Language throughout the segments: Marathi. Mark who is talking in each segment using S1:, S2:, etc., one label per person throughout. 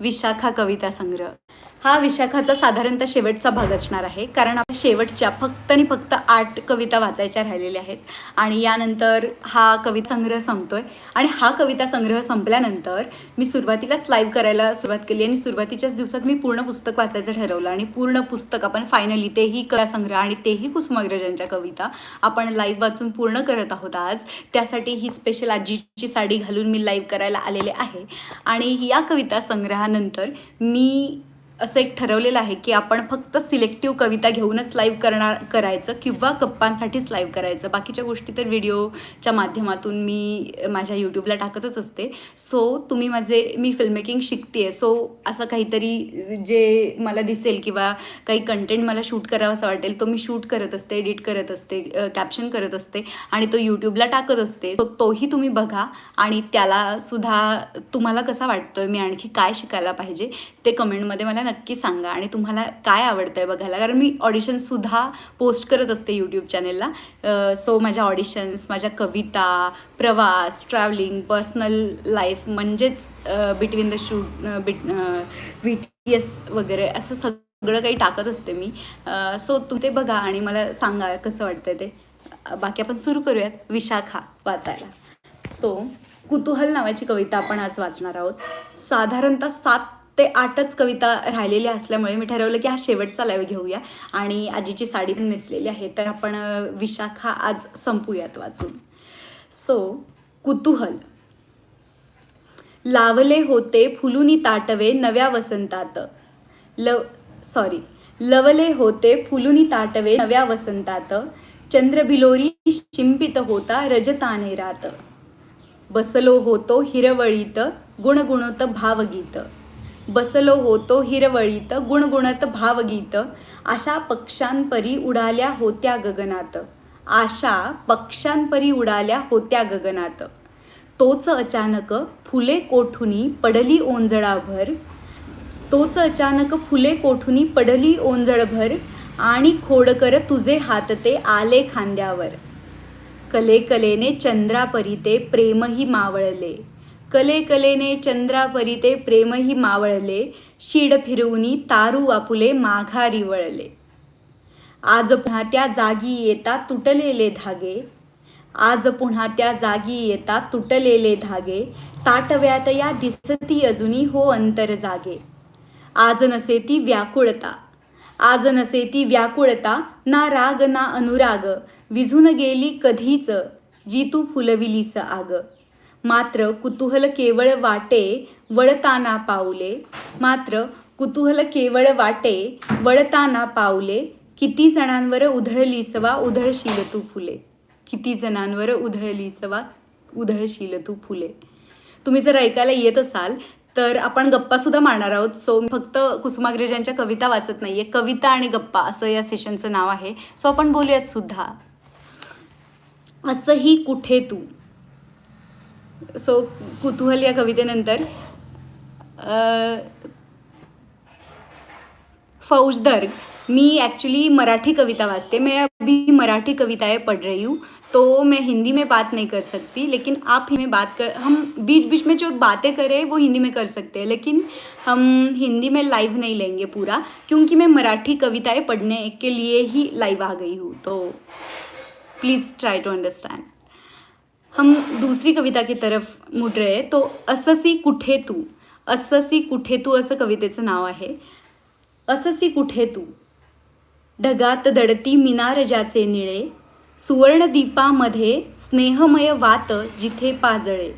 S1: विशाखा कविता संग्रह. हा विशाखाचा साधारणतः शेवटचा भाग असणार आहे. कारण आपल्या शेवटच्या फक्त आणि फक्त आठ कविता वाचायच्या राहिलेल्या आहेत. आणि यानंतर हा कविता संग्रह संपतोय. आणि हा कविता संग्रह संपल्यानंतर मी सुरुवातीलाच लाईव्ह करायला सुरुवात केली आणि सुरुवातीच्याच दिवसात मी पूर्ण पुस्तक वाचायचं ठरवलं. आणि पूर्ण पुस्तक आपण फायनली तेही कला संग्रह आणि तेही कुसुमाग्रजांच्या कविता आपण लाईव्ह वाचून पूर्ण करत आहोत आज. त्यासाठी ही स्पेशल आजीची साडी घालून मी लाईव्ह करायला आलेले आहे. आणि या कविता संग्रहानंतर मी असं एक ठरवलेलं आहे की आपण फक्त सिलेक्टिव्ह कविता घेऊनच लाईव्ह करणार करायचं किंवा गप्पांसाठीच लाईव्ह करायचं. बाकीच्या गोष्टी तर व्हिडिओच्या माध्यमातून मी माझ्या यूट्यूबला टाकतच असते. सो तुम्ही माझे मी फिल्ममेकिंग शिकते आहे सो असं काहीतरी जे मला दिसेल किंवा काही कंटेंट मला शूट करावं असं वाटेल तो मी शूट करत असते एडिट करत असते कॅप्शन करत असते आणि तो यूट्यूबला टाकत असते. सो तोही तुम्ही बघा आणि त्याला सुद्धा तुम्हाला कसा वाटतोय मी आणखी काय शिकायला पाहिजे ते कमेंटमध्ये मला नक्की सांगा आणि तुम्हाला काय आवडतं आहे बघायला. कारण मी ऑडिशन्ससुद्धा पोस्ट करत असते यूट्यूब चॅनेलला सो माझ्या ऑडिशन्स माझ्या कविता प्रवास ट्रॅव्हलिंग पर्सनल लाईफ म्हणजेच between the shoot bit B T S वगैरे असं सगळं काही टाकत असते मी. सो तुम्ही ते बघा आणि मला सांगा कसं वाटतंय ते. बाकी आपण सुरू करूयात. विशाखा वाचायला. सो कुतूहल नावाची कविता आपण आज वाचणार आहोत. साधारणतः सात ते आठच कविता राहिलेल्या असल्यामुळे मी ठरवलं की हा शेवटचा लाईव्ह घेऊया. आणि आजीची साडी पण नेसलेली आहे. तर आपण विशाखा आज संपूयात वाचून. सो कुतूहल. लावले होते फुलुनी ताटवे नव्या वसंतात. लव सॉरी लवले होते फुलुनी ताटवे नव्या वसंतात. चंद्रबिलोरी शिंपित होता रजताने रात. बसलो होतो हिरवळीत गुणगुणत भावगीत. बसलो होतो हिरवळीत गुणगुणत भावगीत. आशा पक्षांपरी उडाल्या होत्या गगनात. आशा पक्षांपरी उडाल्या होत्या गगनात. तोच अचानक फुले कोठुनी पडली ओंजळाभर. तोच अचानक फुले कोठुनी पडली ओंजळभर आणि खोडकर तुझे हात ते आले खांद्यावर. कले कलेने चंद्रापरी ते प्रेमही मावळले. कले कलेने चंद्रापरी ते प्रेमही मावळले शीड फिरवूनी तारू आपुले माघारी वळले. आज पुन्हा त्या जागी येता तुटलेले धागे आज पुन्हा त्या जागी येता तुटलेले धागे ताटव्यात या दिसती अजुनी हो अंतर जागे. आज नसे ती व्याकुळता आज नसे ती व्याकुळता ना राग ना अनुराग विझून गेली कधीच जी तू फुलविलीस आग. मात्र कुतूहल केवळ वाटे वळताना पावले मात्र कुतूहल केवळ वाटे वळताना पावले किती जणांवर उधळली सवा उधळशील तू फुले. किती जणांवर उधळली सवा उधळशील तू फुले. तुम्ही जर ऐकायला येत असाल तर आपण गप्पासुद्धा मारणार आहोत. सो फक्त कुसुमाग्रजांच्या कविता वाचत नाही आहे कविता आणि गप्पा असं या सेशनचं नाव आहे. सो आपण बोलूयात सुद्धा. असंही कुठे तू? सो कुतूहल या कवितेनंतर फौजदर, मी एक्चुअली मराठी कविता वाचते. मैं अभी मराठी कविताएँ पढ़ रही हूँ तो मैं हिंदी में बात नहीं कर सकती, लेकिन आप ही में बात कर, हम बीच बीच में जो बातें करें वो हिंदी में कर सकते हैं, लेकिन हम हिंदी में लाइव नहीं लेंगे पूरा, क्योंकि मैं मराठी कविताएँ पढ़ने के लिए ही लाइव आ गई हूँ तो प्लीज़ ट्राई टू अंडरस्टैंड हम दूसरी कविता की तरफ मुड़ रहे हैं तो अससी कुठे तू? अससी कुठे तू असं कवितेचं नाव आहे. अससी कुठे तू? ढगात दडती मिनार ज्याचे निळे सुवर्णदीपामध्ये स्नेहमय वात जिथे पाजळे.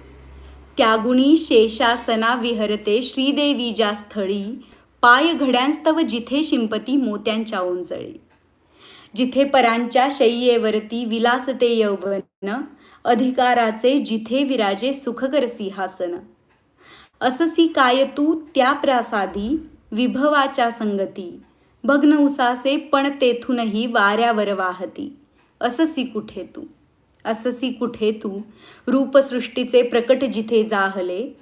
S1: त्यागुणी शेषासना विहरते श्रीदेवी ज्या स्थळी पाय घड्यांस्तव जिथे शिंपती मोत्यांच्या उंजळी जिथे परांच्या शय्येवरती विलासते यौवन अधिकाराचे जिथे विराजे सुखकर सिंहासन अससी काय तू त्या प्रासादी विभवाच्या संगती. भग्न उसासे पण तेथूनही वाऱ्यावर वाहती. अससी कुठे तू? अससी कुठे तू? रूपसृष्टीचे प्रकट जिथे जाहले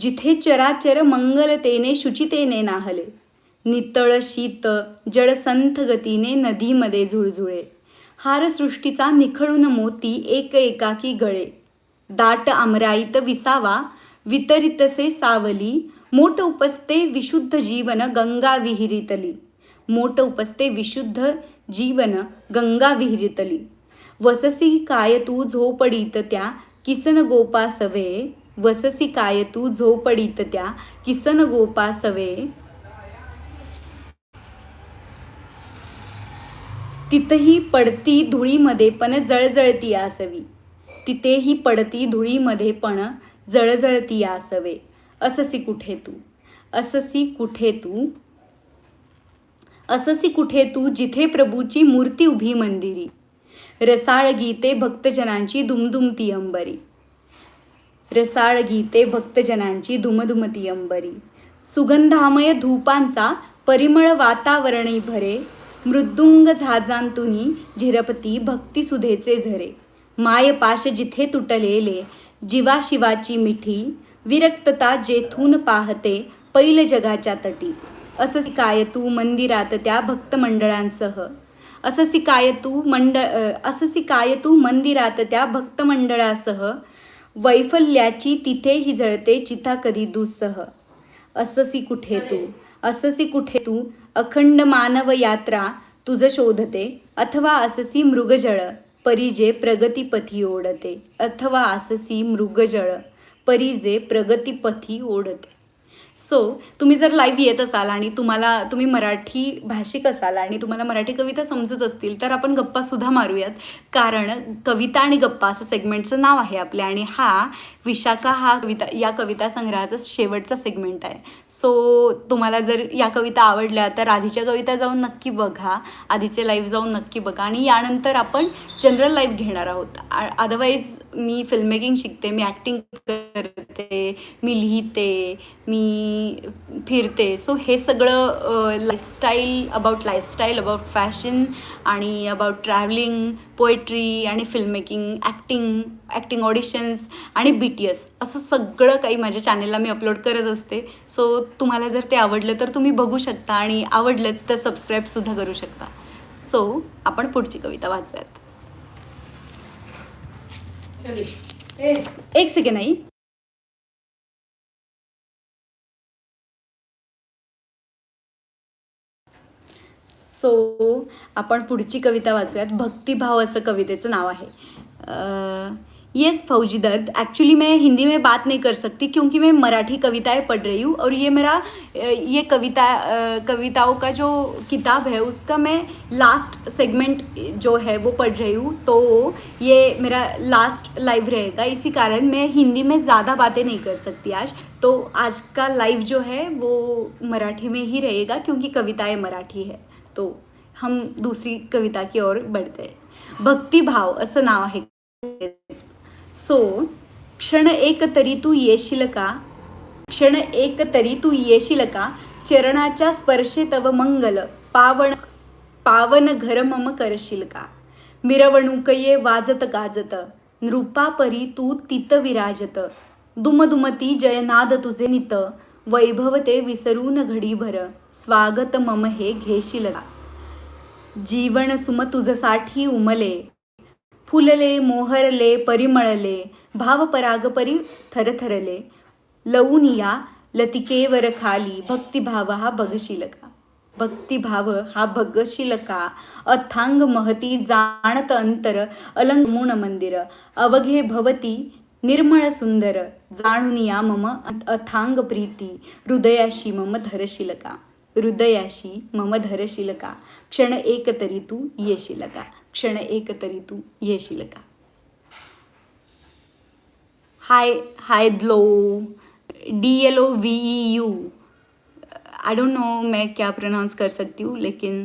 S1: जिथे चराचर मंगलतेने शुचितेने नाहले. नितळ शीत जळसंथ गतीने नदीमध्ये झुळझुळे. हारसृष्टीचा निखळून मोती एक एकाकी गळे. दाट आमराईत विसावा वितरितसे सावली. मोठ उपस्ते विशुद्ध जीवन गंगा विहिरीतली. मोठ उपस्ते विशुद्ध जीवन गंगा विहिरीतली. वससी काय तू झोपडीत त्या किसन गोपासवे? वससी काय तू झोपडीत त्या किसन गोपासवे? तिथही पडती धुळीमध्ये पण जळजळती आसवी. तिथेही पडती धुळीमध्ये पण जळजळती आसवे. अससी कुठे तू? अससी कुठे तू? अससी कुठे तू जिथे प्रभूची मूर्ती उभी मंदिरी? रसाळ गीते भक्तजनांची दुमदुमती अंबरी. रसाळ गीते भक्तजनांची धुमधुमती अंबरी. सुगंधामय धूपांचा परिमळ वातावरणी भरे मृदुंग झाजांतुनी झिरपती भक्तिसुधेचे झरे. माय पाश जिथे तुटलेले जीवाशिवाची मिठी विरक्तता जेथून पाहते पैल जगाच्या तटी. असं काय तू मंदिरात त्या भक्तमंडळांसह असं काय तू मंड असं अससी तू मंदिरात त्या भक्तमंडळासह वैफल्याची तिथेही जळते चिता कधी दुस्सह. अससी कुठे तू? अससी कुठे तू? अखंड मानव यात्रा तुझं शोधते. अथवा अससी मृगजळ परिजे प्रगतीपथी ओढते. अथवा अससी मृगजळ परिजे प्रगतीपथी ओढते. सो तुम्ही जर लाईव्ह येत असाल आणि तुम्हाला तुम्ही मराठी भाषिक असाल आणि तुम्हाला मराठी कविता समजत असतील तर आपण गप्पासुद्धा मारूयात. कारण कविता आणि गप्पा असं सेगमेंटचं नाव आहे आपल्या आणि हा विशाखा हा कविता या कविता संग्रहाचा शेवटचा सेगमेंट आहे. सो तुम्हाला जर या कविता आवडल्या तर आधीच्या कविता जाऊन नक्की बघा. आधीचे लाईव्ह जाऊन नक्की बघा. आणि यानंतर आपण जनरल लाईव्ह घेणार आहोत. अदरवाईज मी फिल्ममेकिंग शिकते मी ॲक्टिंग करते मी लिहिते मी फिरते. सो हे सगळं lifestyle about lifestyle about fashion आणि अबाउट ट्रॅव्हलिंग पोएट्री आणि film making acting acting auditions आणि बी टी एस असं सगळं काही माझ्या चॅनेलला मी अपलोड करत असते. सो तुम्हाला जर ते आवडलं तर तुम्ही बघू शकता आणि आवडलंच तर सबस्क्राईबसुद्धा करू शकता. सो आपण पुढची कविता वाचूयात. एक सेकंड आई. सो आपण पुढची कविता वाचूयात. भक्तिभाव असं कवितेचं नाव आहे. येस फौजी दर्द एक्चुअली मैं हिंदी में बात नहीं कर सकती क्योंकि मैं मराठी कविताएं पढ़ रही हूँ और ये मेरा ये कविता कविताओं का जो किताब है उसका मैं लास्ट सेगमेंट जो है वो पढ़ रही हूँ। तो ये मेरा लास्ट लाइव रहेगा। इसी कारण मैं हिंदी में ज़्यादा बातें नहीं कर सकती आज। तो आज का लाइव जो है वो मराठी में ही रहेगा क्योंकि कविताएं मराठी है। तो हम दूसरी कविता की ओर बढ़ते हैं। भक्तिभाव असं नाव आहे। सो क्षण एक तरी तू येशील का? क्षण एक तरी तू येशील का? चरणाच्या स्पर्शे तव मंगल पावन पावन घर मम करशील का? मिरवणूक ये वाजत गाजत नृपा परी तू तित विराजत। दुमदुमती जयनाद तुझे नित। वैभव ते विसरून घडीभर स्वागत मम हे घेशील जीवन सुम तुझसाठी उमले फुलले मोहरले परिमळले भावपराग परी थरथरले. लवूनिया लतिकेवर खाली भक्तिभाव हा बघशील का? भक्तिभाव हा बघशील का? अथांग महती जाणत अंतर अलंगमुण मंदिर अवघे भवती निर्मळ सुंदर जाणुनिया मम अथांग प्रीती हृदयाशी मम धरशील का हृदयाशी मम धरशील का क्षण एक तरी तू येशील का क्षण एक तरी तू येशील का hi high द्लो D L O V E U I don't know मैं क्या प्रोनाउंस कर सकती हूँ लेकिन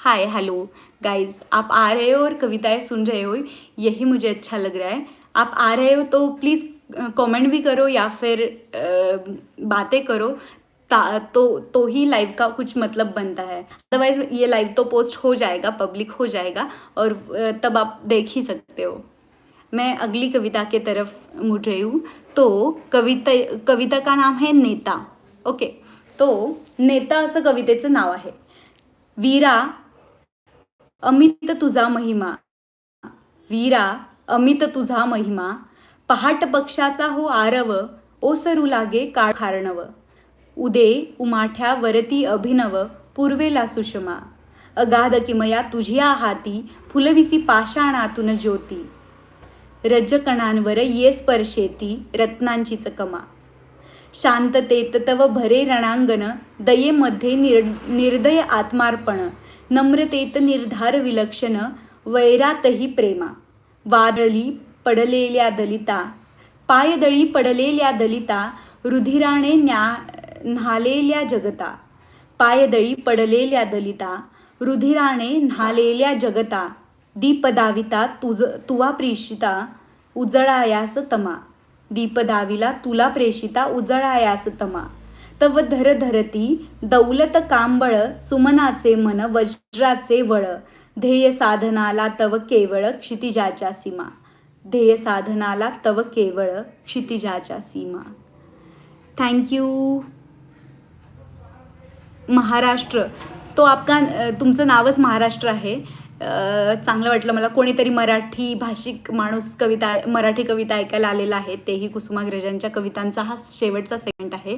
S1: हाय हेलो गाइस आप आ रहे हो और कविताएं सुन रहे हो यही मुझे अच्छा लग रहा है। आप आ रहे हो तो प्लीज़ कमेंट भी करो या फिर बातें करो। ता तो तो ही लाइव का कुछ मतलब बनता है। अदरवाइज ये लाइव तो पोस्ट हो जाएगा पब्लिक हो जाएगा और तब आप देख ही सकते हो। मैं अगली कविता के तरफ मुड़ रही हूँ। तो कविता कविता का नाम है नेता ओके? तो नेता असं कवितेचं नाव आहे। वीरा अमित तुझा महिमा। वीरा अमित तुझा महिमा. पहाट पक्षाचा हो आरव ओसरू लागे काळ खारणव उदे उमाठ्या वरती अभिनव पूर्वेला सुषमा अगाध किमया तुझ्या हाती फुलविसी पाषाणातून ज्योती. रजकणांवर ये स्पर्शेती रत्नांची चकमा शांततेत तव भरे रणांगण दयेमध्ये निर निर्दय आत्मार्पण. नम्रतेत निर्धार विलक्षण वैरातही प्रेमा. वादळी पडलेल्या दलिता पायदळी पडलेल्या दलिता रुधिराने न्या न्हालेल्या जगता पायदळी पडलेल्या दलिता रुधिराने न्हालेल्या जगता दीपदाविता तुज तुवा प्रेषिता उजळायास तमा दीपदाविला तुला प्रेषिता उजळायास तमा तव धर धरती दौलत कांबळ सुमनाचे मन वज्राचे वळ ध्येय साधनाला तव केवळ क्षितिजाच्या सीमा. ध्येय साधनाला तव केवळ क्षितिजाच्या सीमा. थँक्यू महाराष्ट्र. तो आपका तुमचं नावच महाराष्ट्र आहे. चांगलं वाटलं मला. कोणीतरी मराठी भाषिक माणूस कविता मराठी कविता ऐकायला आलेला आहे. तेही कुसुमाग्रजांच्या कवितांचा हा शेवटचा सेगमेंट आहे.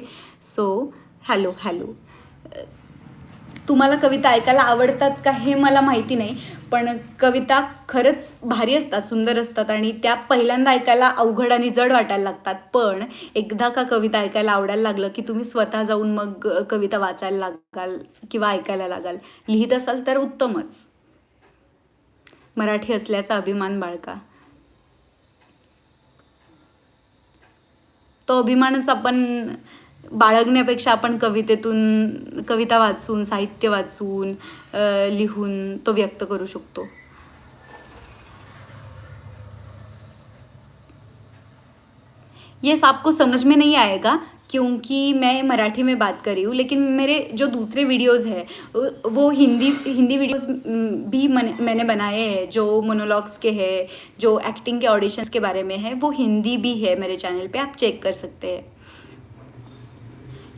S1: सो हॅलो हॅलो तुम्हाला कविता ऐकायला आवडतात का हे मला माहिती नाही पण कविता खरंच भारी असतात सुंदर असतात आणि त्या पहिल्यांदा ऐकायला अवघड आणि जड वाटायला लागतात. पण एकदा का कविता ऐकायला आवडायला लागलं की तुम्ही स्वतः जाऊन मग कविता वाचायला लागाल किंवा ऐकायला लागाल. लिहित असाल तर उत्तमच. मराठी असल्याचा अभिमान बाळका तो अभिमानच आपण बाळगण्यापेक्षा आपण कवितेतून कविता वाचून साहित्य वाचून लिहून तो व्यक्त करू शकतो. यस आपको समझ में नहीं आएगा क्योंकि मैं मराठी में बात कर रही हूँ लेकिन मेरे जो दूसरे वीडियोस हैं वो हिंदी हिंदी वीडियोस भी मन, मैंने बनाए हैं जो मोनोलॉग्स के हैं जो एक्टिंग के ऑडिशंस के बारे में है वो हिंदी भी है मेरे चैनल पे आप चेक कर सकते हैं।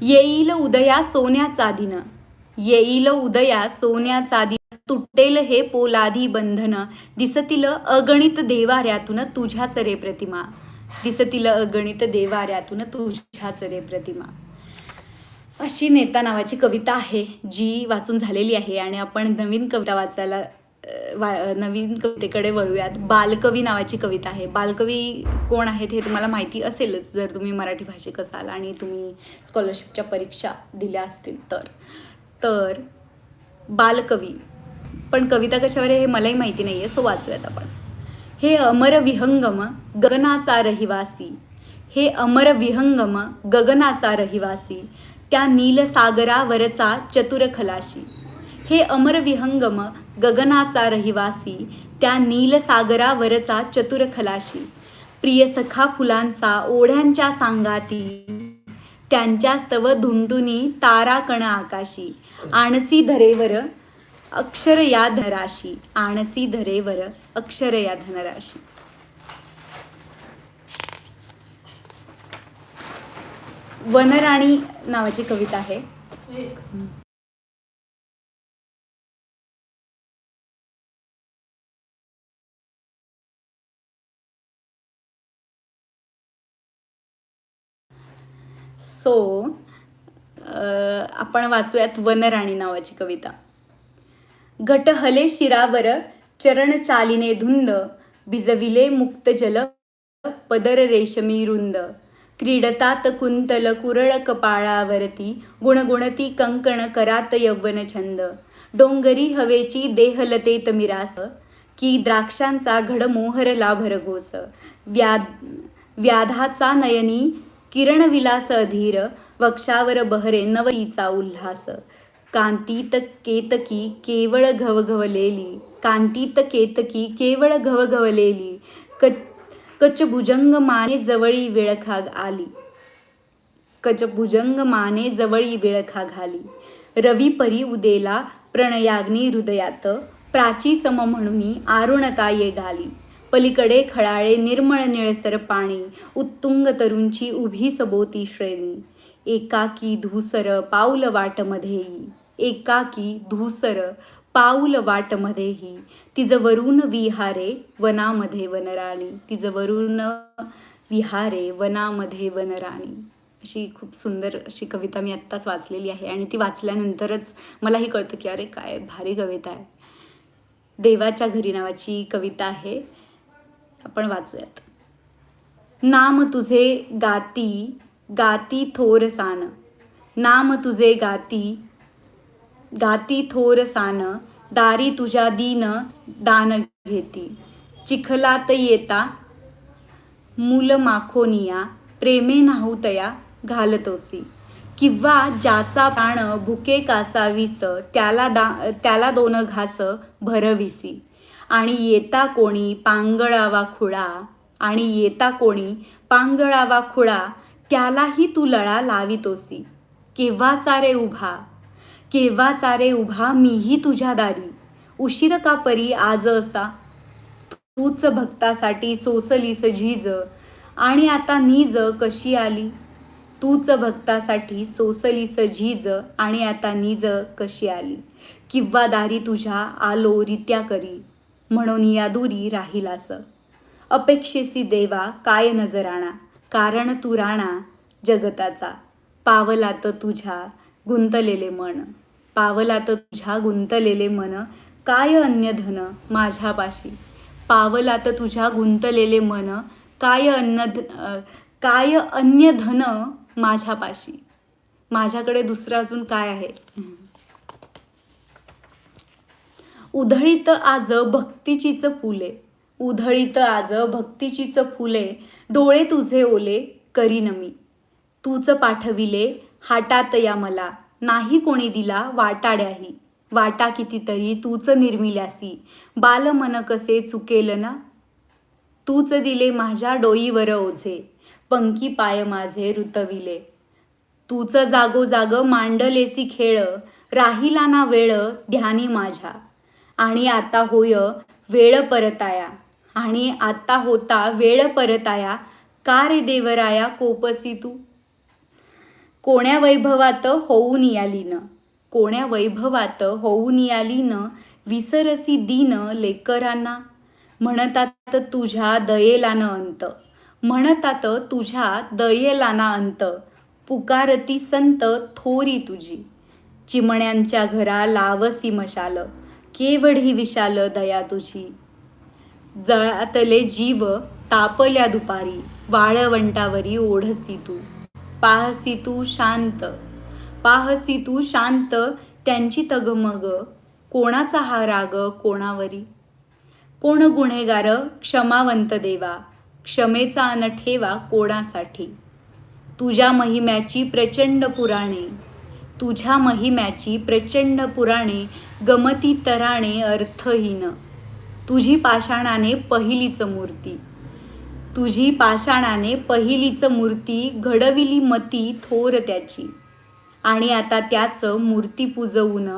S1: येईल उदया सोन्याचा दिन. येईल उदया सोन्याचा दिन. तुटेल हे पोलादी बंधन. दिसतील अगणित देवाऱ्यातून तुझ्याच रे प्रतिमा. दिसतील अगणित देवाऱ्यातून तुझ्याच रे प्रतिमा. अशी नेता नावाची कविता आहे जी वाचून झालेली आहे आणि आपण नवीन कविता वाचायला वा नवीन कवितेकडे वळूयात. बालकवी नावाची कविता आहे. बालकवी कोण आहेत हे तुम्हाला माहिती असेलच. जर तुम्ही मराठी भाषिक असाल आणि तुम्ही स्कॉलरशिपच्या परीक्षा दिल्या असतील तर. तर बालकवी. पण कविता कशावर आहे हे मलाही माहिती नाही आहे सो वाचूयात आपण. हे अमर विहंगम गगनाचा रहिवासी. हे अमर विहंगम गगनाचा रहिवासी. त्या नीलसागरावरचा चतुर खलाशी. हे अमर विहंगम गगनाचा रहिवासी त्या नीलसागरावरचा चतुर खलाशी प्रिय सखा फुलांचा ओढ्यांच्या सांगाती त्यांच्या स्तव धुंडुनी तारा कण आकाशी. आणसी धरेवर अक्षर या धराशी. आणसी धरेवर अक्षर या धनराशी. वनराणी नावाची कविता आहे. सो आपण वाचूयात वनराणी नावाची कविता. घट हले शिरावर चरण चालिने धुंद भिजविले मुक्त जल पदर रेशमी रुंद. क्रीडतात कुंतल कुरळ कपाळावरती गुणगुणती कंकण करात यवन छंद. डोंगरी हवेची देहलतेत मिरास की द्राक्षांचा घडमोहरला भरघोस व्या व्याधाचा नयनी किरणविलास अधीर वक्षावर बहरे नवईचा उल्हास. कांतीत केतकी केवळ घवघवलेली कांतीत केतकी केवळ घवघवलेली कच कचभुजंग माने जवळी वेळखा आली. कचभुजंग माने जवळी वेळखा घाली रवी परी उदेला प्रणयाग्नी हृदयात प्राची सम म्हणून आरुणता ये घाली. पलीकडे खळाळे निर्मळ निळसर पाणी उत्तुंग तरुंची उभी सबोती श्रेणी. एकाकी धूसर पाऊल वाटमध्येही एकाकी धूसर पाऊल वाटमध्येही. तिजवरून विहारे वनामध्ये वनराणी. तिजवरून विहारे वनामध्ये वनराणी. अशी खूप सुंदर अशी कविता मी आत्ताच वाचलेली आहे आणि ती वाचल्यानंतरच मलाही कळतं की अरे काय भारी कविता आहे. देवाच्या घरी नावाची कविता आहे. आपण वाचूयात. नाम तुझे गाती गाती थोर सान. नाम तुझे गाती गाती थोर सान. दारी तुझ्या दीन दान घेती. चिखलात येता मूल माखोनिया प्रेमे नाहूतया घालतोसी. किंवा ज्याचा प्राण भुके कासावीस त्याला दा त्याला दोन घास भरविसी. आणि येता कोणी पांगळावा खुळा आणि येता कोणी पांगळावा खुळा त्यालाही तू लळा लावितोसी. केव्हा चारे उभा? केव्हा चारे उभा मीही तुझ्या दारी? उशीर का परी आज असा? तूच भक्तासाठी सोसलीस झीज आणि आता नीज कशी आली? तूच भक्तासाठी सोसलीस झीज आणि आता नीज कशी आली? किंवा दारी तुझ्या आलो रित्या करी? म्हणून या दुरी राहिलास अपेक्षेसी देवा काय नजराणा? कारण तू राणा जगताचा. पावलात तुझ्या गुंतलेले मन. पावलात तुझ्या गुंतलेले मन. काय अन्य धन माझ्यापाशी? पावलात तुझ्या गुंतलेले मन. काय अन्न काय अन्य धन माझ्यापाशी? माझ्याकडे दुसरं अजून काय आहे? उधळीत आज भक्तीचीच फुले. उधळीत आज भक्तीचीच फुले. डोळे तुझे ओले करीन मी. तूच पाठविले हाटात या मला. नाही कोणी दिला वाटाड्याही. वाटा कितीतरी तूच निर्मिल्यासी. बाल मन कसे चुकेल ना? तूच दिले माझ्या डोईवर ओझे. पंकी पाय माझे रुतविले. तूच जागोजाग मांडलेसी खेळ. राहिला ना वेळ ध्यानी माझ्या. आणि आता होय वेळ परताया आणि आता होता वेळ परताया का रे देवराया कोपसी तू? कोण्या वैभवात होऊन याली कोण्या वैभवात होऊन याली विसरसी दीन लेकरांना. म्हणतात तुझ्या दयेला अंत. म्हणतात तुझ्या दयेलाना अंत. पुकारती संत थोरी तुझी. चिमण्यांच्या घरा लावसी मशाल. केवढी विशाल दया तुझी? जळातले जीव तापल्या दुपारी वाळवंटावरी ओढसी तू. पाहसी तू शांत पाहसी तू शांत त्यांची तगमग कोणाचा हा राग कोणावरी? कोण गुन्हेगार क्षमावंत देवा क्षमेचा न ठेवा कोणासाठी? तुझ्या महिम्याची प्रचंड पुराणे तुझ्या महिम्याची प्रचंड पुराणे गमती तराणे अर्थहीन. तुझी पाषाणाने पहिलीच मूर्ती. तुझी पाषाणाने पहिलीच मूर्ती घडविली मती थोर त्याची. आणि आता त्याचं मूर्ती पूजवून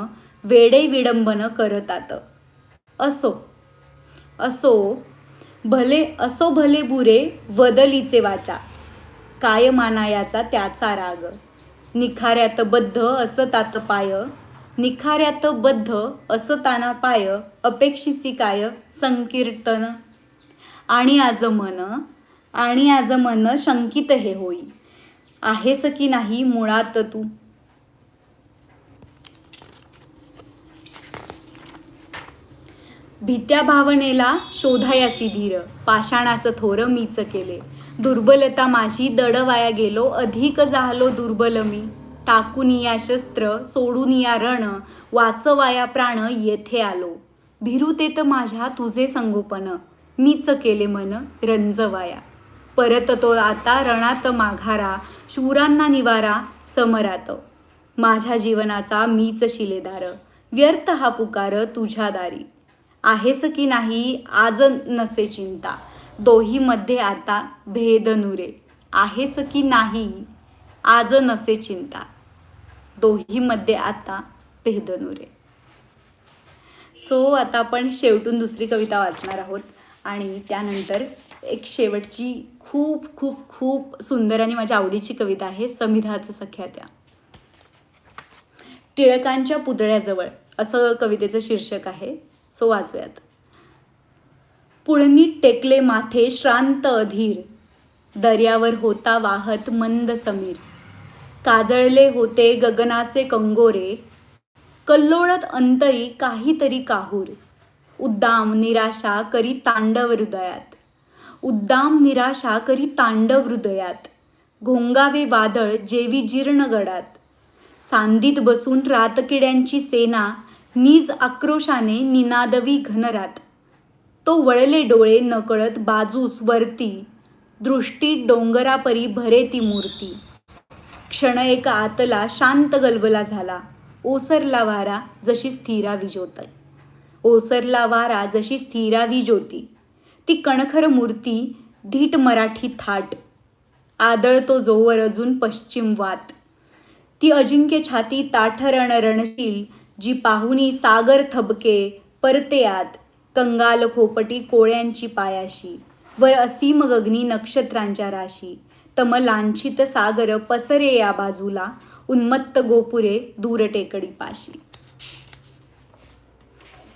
S1: वेडे विडंबन करतात. असो असो भले असो भले बुरे वदलीचे वाचा. काय मानायाचा त्याचा राग. निखाऱ्यात बद्ध असतात पाय. निखाऱ्यात बद्ध असताना पाय. अपेक्षिसी काय? संकीर्तन. आणि आज मन आणि आज मन शंकित हे होई. आहेस की नाही मुळात तू? भीत्या भावनेला शोधायासी धीर. पाषाणास थोर मीच केले. दुर्बलता माझी दडवाया गेलो अधिक झालो दुर्बल मी टाकून या शस्त्र सोडून या रण वाचवाया प्राण येथे आलो. भिरुतेत माझ्या तुझे संगोपन मीच केले मन रंजवाया. परत तो आता रणात माघारा शूरांना निवारा समरात. माझ्या जीवनाचा मीच शिलेदार व्यर्थ हा पुकार तुझ्या दारी. आहेस की नाही आज नसे चिंता. दोहीमध्ये आता भेद नुरे. आहेस की नाही? आज नसे चिंता. दोहीमध्ये आता भेद नुरे. सो आता आपण शेवटून दुसरी कविता वाचणार आहोत आणि त्यानंतर एक शेवटची खूप खूप खूप सुंदर आणि माझ्या आवडीची कविता आहे समिधाचं सख्या त्या. टिळकांच्या पुतळ्याजवळ असं कवितेचं शीर्षक आहे. सो वाचूयात. पुळणी टेकले माथे श्रांत अधीर. दर्यावर होता वाहत मंद समीर. काजळले होते गगनाचे कंगोरे. कल्लोळत अंतरी काहीतरी काहूर. उद्दाम निराशा करी तांडव हृदयात. उद्दाम निराशा करी तांडव हृदयात. घोंगावे वादळ जेवी जीर्ण गडात. सांदीत बसून रातकिड्यांची सेना नीज आक्रोशाने निनादवी घनरात. तो वळले डोळे नकळत बाजूस वरती दृष्टी डोंगरापरी भरे ती मूर्ती. क्षण एक आतला शांत गलबला झाला. ओसरला वारा जशी स्थिरा विजोत ओसरला वारा जशी स्थिरा विजोती. ती कणखर मूर्ती धीट मराठी थाट. आदळतो जोवर अजून पश्चिम वात. ती अजिंक्य छाती ताठरण रणशील जी पाहुनी सागर थबके परते आत. कंगाल खोपटी कोळ्यांची पायाशी वर असीम गगनी नक्षत्रांच्या राशी तम लांछित सागर पसरे या बाजूला उन्मत्त गोपुरे दूर टेकडी पाशी.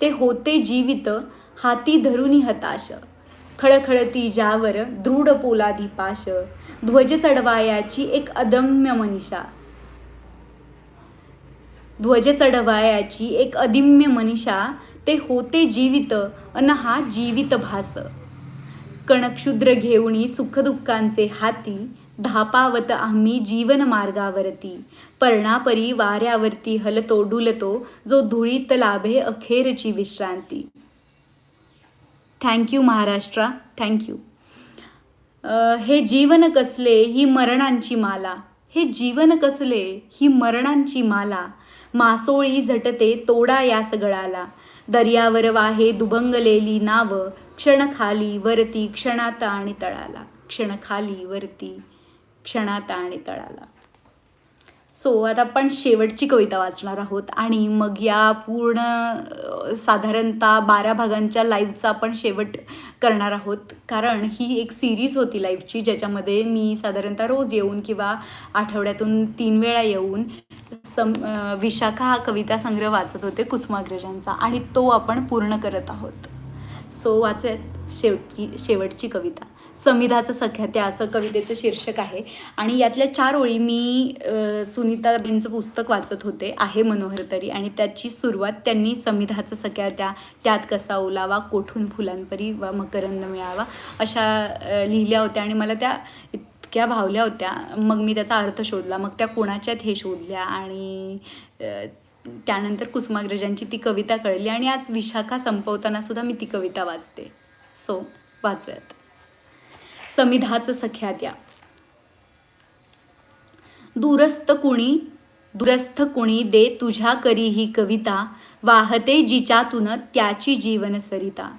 S1: ते होते जीवित हाती धरुनी हताश खळखळती ज्यावर दृढ पोलादी पाश ध्वज चढवायाची एक अदम्य मनीषा. ध्वज चढवायाची एक अदिम्य मनीषा ते होते जीवित अन हा जीवित भास. कणक्षुद्र घेऊणी सुखदुःखांचे हाती धापावत आम्ही जीवन मार्गावरती. पर्णापरी वाऱ्यावरती हलतो डुलतो जो धुळीत लाभे अखेरची विश्रांती. थँक्यू महाराष्ट्रा. थँक्यू हे जीवन कसले ही मरणांची माला. हे जीवन कसले ही मरणांची माला. मासोळी झटते तोडा या सगळाला. दर्यावर वाहे दुभंगलेली नाव. क्षण खाली वरती क्षणात आणि तळाला. क्षण खाली वरती क्षणात आणि तळाला. सो आता आपण शेवटची कविता वाचणार आहोत आणि मग या पूर्ण साधारणतः बारा भागांच्या लाईव्हचा आपण शेवट करणार आहोत. कारण ही एक सिरीज होती लाईव्हची ज्याच्यामध्ये मी साधारणतः रोज येऊन किंवा आठवड्यातून तीन वेळा येऊन सम विशाखा हा कविता संग्रह वाचत होते कुसुमाग्रजांचा. आणि तो आपण पूर्ण करत आहोत. सो वाचूयात शेवटची शेवटची कविता. समिधाचं सख्या त्या असं कवितेचं शीर्षक आहे. आणि यातल्या चार ओळी मी अ, पुस्तक वाचत होते आहे मनोहर तरी. आणि त्याची सुरुवात त्यांनी समिधाचं सख्या त्या त्यात कसा ओलावा कोठून फुलांपरी वा मकरंद मिळावा अशा लिहिल्या होत्या. आणि मला त्या इतक्या भावल्या होत्या. मग मी त्याचा अर्थ शोधला. मग त्या कोणाच्यात हे शोधल्या? आणि त्यानंतर कुसुमाग्रजांची ती कविता कळली. आणि आज विशाखा संपवताना सुद्धा मी ती कविता वाचते. सो वाचूयात. समिधाचं सख्या त्या दूरस्थ कुणी दुरस्थ कुणी दे तुझ्या करी ही कविता वाहते जिच्यातून त्याची जीवन सरिता.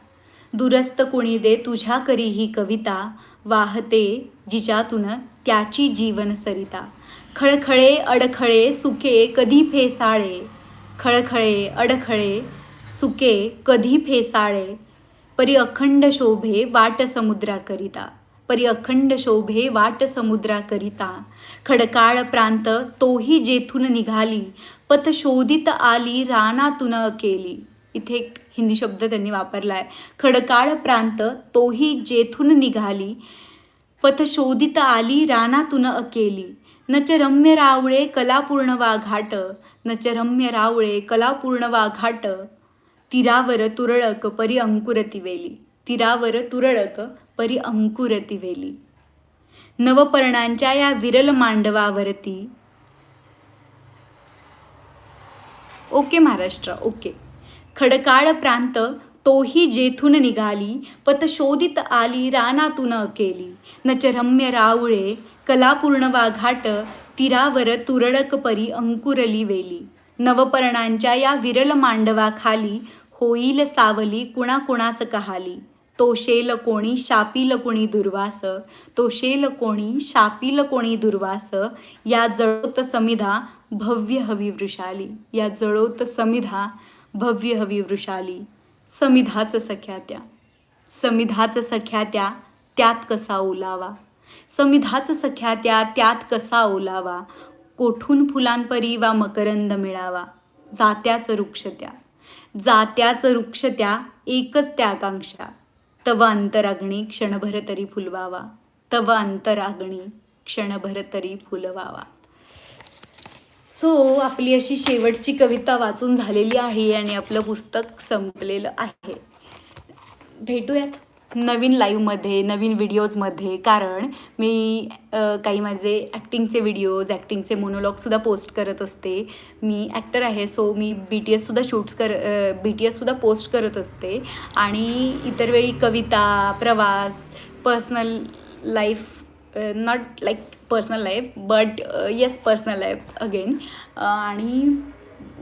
S1: दुरस्थ कुणी दे तुझ्या करी ही कविता वाहते जिच्यातून त्याची जीवन सरिता. खळखळे अडखळे सुके कधी फेसाळे. खळखळे अडखळे सुके कधी फेसाळे. परी अखंड शोभे वाट समुद्राकरिता. परी अखंड शोभे वाट समुद्राकरिता. खडकाळ प्रांत तोही जेथून निघाली पथ शोधित आली रानातून अकेली. इथे एक हिंदी शब्द त्यांनी वापरला आहे खडकाळ प्रांत तोही जेथून निघाली पथ शोधित आली रानातून अकेली. नच रम्य रावळे कलापूर्ण वा घाट नच रम्य रावळे कलापूर्ण वा घाट. तीरावर तुरळक परी अंकुरती वेली तीरावर तुरळक परी अंकुरती वेली. नवपर्णांच्या या विरल मांडवावरती. Okay Maharashtra okay. खडकाळ प्रांत तोही जेथून निघाली पत शोधित आली रानातून अकेली. नच रम्य रावळे कलापूर्ण वाघाट तीरावर तुरळक परी अंकुरली वेली. नवपर्णांच्या या विरल मांडवाखाली होईल सावली कुणाकुणाच कहाली. तोशेल कोणी शापील कोणी दुर्वास तोशेल कोणी शापील कोणी दुर्वास या जळोत समिधा भव्य हवी वृषाली या जळोत समिधा भव्य हवी वृषाली. समिधाच सख्या त्या समिधाच सख्या त्या त्यात कसा ओलावा. समिधाच सख्या त्या त्यात कसा ओलावा. कोठून फुलांपरी वा मकरंद मिळावा. जात्याच वृक्ष त्या जात्याच वृक्ष त्या एकच त्या आकांक्षा. तव अंतराग्नी क्षणभर तरी फुलवावा. तव अंतराग्नी क्षणभर तरी फुलवावा. सो आपली अशी शेवटची कविता वाचून झालेली आहे आणि आपलं पुस्तक संपलेलं आहे. भेटूयात. नवीन लाईव्हमध्ये नवीन व्हिडिओजमध्ये कारण मी काही माझे ॲक्टिंगचे व्हिडिओज ॲक्टिंगचे मोनोलॉगसुद्धा पोस्ट करत असते. मी ॲक्टर आहे सो मी बी टी एससुद्धा शूट्स कर बी टी एससुद्धा पोस्ट करत असते. आणि इतर वेळी कविता प्रवास personal life not like personal life but yes personal life again आणि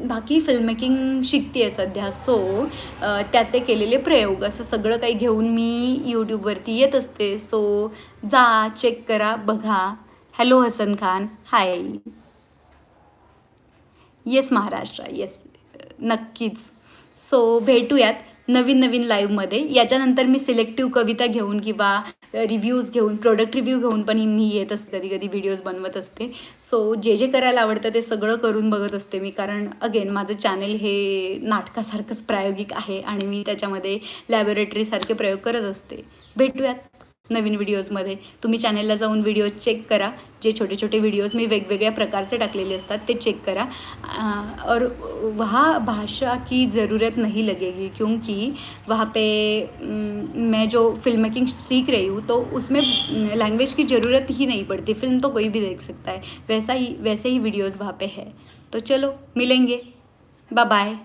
S1: बाकी फिल्ममेकिंग शिकते आहे सध्या सो त्याचे केलेले प्रयोग असं सगळं काही घेऊन मी यूट्यूबवरती येत असते. सो जा चेक करा बघा. Hello Hasan Khan hi yes Maharashtra yes नक्कीच. सो भेटूयात नवीन नवीन लाईव्हमध्ये याच्यानंतर मी सिलेक्टिव्ह कविता घेऊन किंवा रिव्ह्यूज घेऊन प्रोडक्ट रिव्ह्यू घेऊन पण मी येत असते कधी कधी व्हिडिओज बनवत असते. सो जे जे करायला आवडतं ते सगळं करून बघत असते मी. कारण अगेन माझं चॅनेल हे नाटकासारखंच प्रायोगिक आहे आणि मी त्याच्यामध्ये लॅबोरेटरीसारखे प्रयोग करत असते. भेटूयात. नवीन व्हिडिओजमध्ये तुम्ही चॅनलला जाऊन व्हिडिओ चेक करा. जे छोटे छोटे व्हिडिओज मी वेगवेगळ्या प्रकारचे टाकलेले असतात, ते चेक करा. और वहाँ भाषा की ज़रूरत नहीं लगेगी, क्योंकि वहाँ पे मैं जो फ़िल्म मेकिंग सीख रही हूँ तो उसमें लैंग्वेज की ज़रूरत ही नहीं पड़ती। फ़िल्म तो कोई भी देख सकता है। वैसा ही, वैसे ही वीडियोज़ वहाँ पे है। तो चलो, मिलेंगे। Bye bye